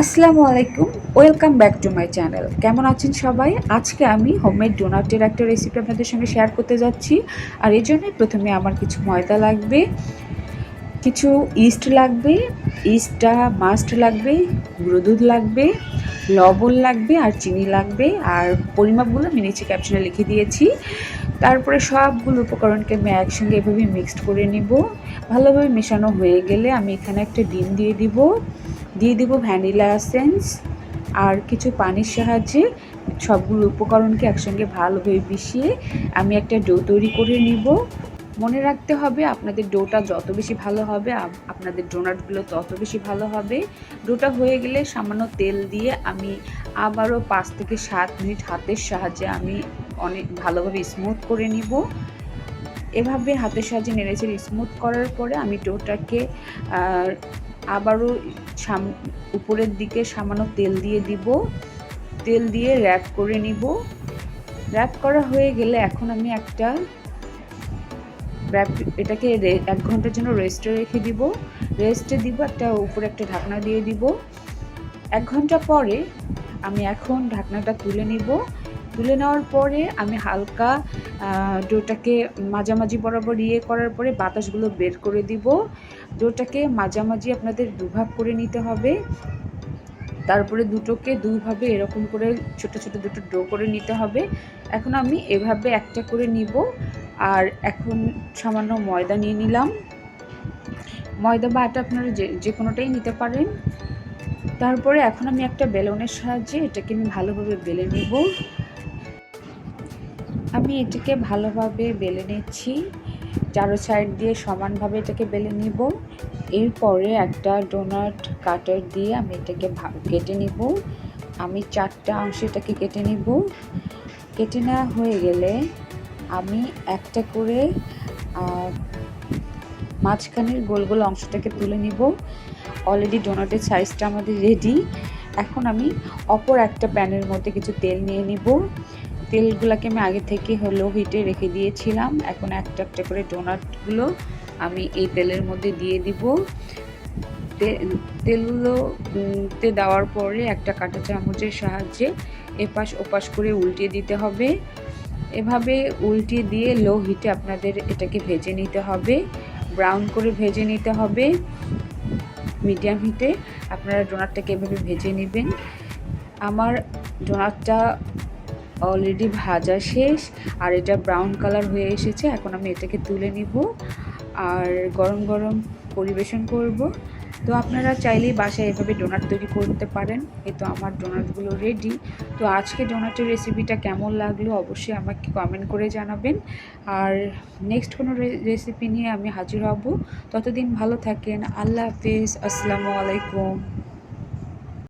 আসসালামু আলাইকুম, welcome back to my channel. কেমন আছেন সবাই? আজকে আমি হোমমেড ডোনাটের একটা রেসিপি আপনাদের সঙ্গে শেয়ার করতে যাচ্ছি। আর এই জন্যই প্রথমে আমার কিছু ময়দা লাগবে, কিছু ইস্ট লাগবে ইস্টটা মাস্ট লাগবে, গুঁড়ো দুধ লাগবে লবণ লাগবে আর চিনি লাগবে আর পরিমাপগুলো আমি নিচে ক্যাপশনে লিখে দিয়েছি। তারপরে সবগুলো উপকরণকে আমি একসঙ্গে এভাবে মিক্সড করে নিব। ভালোভাবে মেশানো হয়ে গেলে আমি এখানে একটা ডিম দিয়ে দিব। দিয়ে দিব ভ্যানিলা এসেন্স আর কিছু পানির সাহায্যে সবগুলো উপকরণকে একসঙ্গে ভালোভাবে মিশিয়ে আমি একটা ডো তৈরি করে নিব। মনে রাখতে হবে আপনাদের ডোটা যত বেশি ভালো হবে আপনাদের ডোনাটগুলো তত বেশি ভালো হবে। ডোটা হয়ে গেলে সামান্য তেল দিয়ে আমি আবারও পাঁচ থেকে সাত মিনিট হাতের সাহায্যে আমি অনেক ভালোভাবে স্মুথ করে নিব। এভাবে হাতের সাহায্যে নেড়েচেড়ে স্মুথ করার পরে আমি ডোটাকে আবারও সাম, উপরের দিকে সামান্য তেল দিয়ে দিব। তেল দিয়ে র্যাপ করে নিব। র্যাপ করা হয়ে গেলে এখন আমি একটা এটাকে এক ঘণ্টার জন্য রেস্টে রেখে দিব। রেস্টে দিব একটা উপরে একটা ঢাকনা দিয়ে দিব। এক ঘণ্টা পরে আমি এখন ঢাকনাটা তুলে নিব। তুলে নেওয়ার পরে আমি হালকা ডোটাকে মাঝামাঝি বরাবর ইয়ে করার পরে বাতাসগুলো বের করে দিব। ডোটাকে মাঝামাঝি আপনাদের দুভাগ করে নিতে হবে। তারপরে দুটোকে দুইভাবে এরকম করে ছোট ছোট দুটো ডো করে নিতে হবে। এখন আমি এভাবে একটা করে নিব। আর এখন সামান্য ময়দা নিয়ে নিলাম। ময়দা বা আটা আপনারা যে যে কোনোটাই নিতে পারেন। তারপরে এখন আমি একটা বেলনের সাহায্যে এটাকে আমি ভালোভাবে বেলে নেব। আমি এটাকে ভালোভাবে বেলে নিচ্ছি। চারো সাইড দিয়ে সমানভাবে এটাকে বেলে নিব। এরপরে একটা ডোনাট কাটার দিয়ে আমি এটাকে কেটে নিব। আমি চারটা অংশে এটাকে কেটে নিব। কেটে নেওয়া হয়ে গেলে আমি একটা করে মাঝখানের গোল গোল অংশটাকে তুলে নিব। অলরেডি ডোনাটের সাইজটা আমাদের রেডি এখন আমি অপর একটা প্যানের মধ্যে কিছু তেল নিয়ে নিব। তেলগুলোকে আমি আগে থেকে লো হিটে রেখে দিয়েছিলাম। এখন একটা একটা করে ডোনাটগুলো আমি এই তেলের মধ্যে দিয়ে দিব। তে- তেলগুলো তে দেওয়ার পরে একটা কাঁটা চামচের সাহায্যে এপাশ ওপাশ করে উল্টিয়ে দিতে হবে। এভাবে উল্টিয়ে দিয়ে লো হিটে আপনাদের এটাকে ভেজে নিতে হবে। ব্রাউন করে ভেজে নিতে হবে। মিডিয়াম হিটে আপনারা ডোনাটটাকে এভাবে ভেজে নেবেন। আমার ডোনাটটা অলরেডি ভাজা শেষ, আর এটা ব্রাউন কালার হয়ে এসেছে, এখন আমি এটাকে তুলে নিব, আর গরম গরম পরিবেশন করব। তো আপনারা চাইলেই বাসায় এভাবে ডোনাট তৈরি করতে পারেন, এই তো আমার ডোনাটগুলো রেডি তো আজকে ডোনাটের রেসিপিটা কেমন লাগল অবশ্যই আমাকে কমেন্ট করে জানাবেন। আর নেক্সট কোনো রেসিপি নিয়ে আমি হাজির হব। ততদিন ভালো থাকেন, আল্লাহ হাফিজ, আসসালামু আলাইকুম।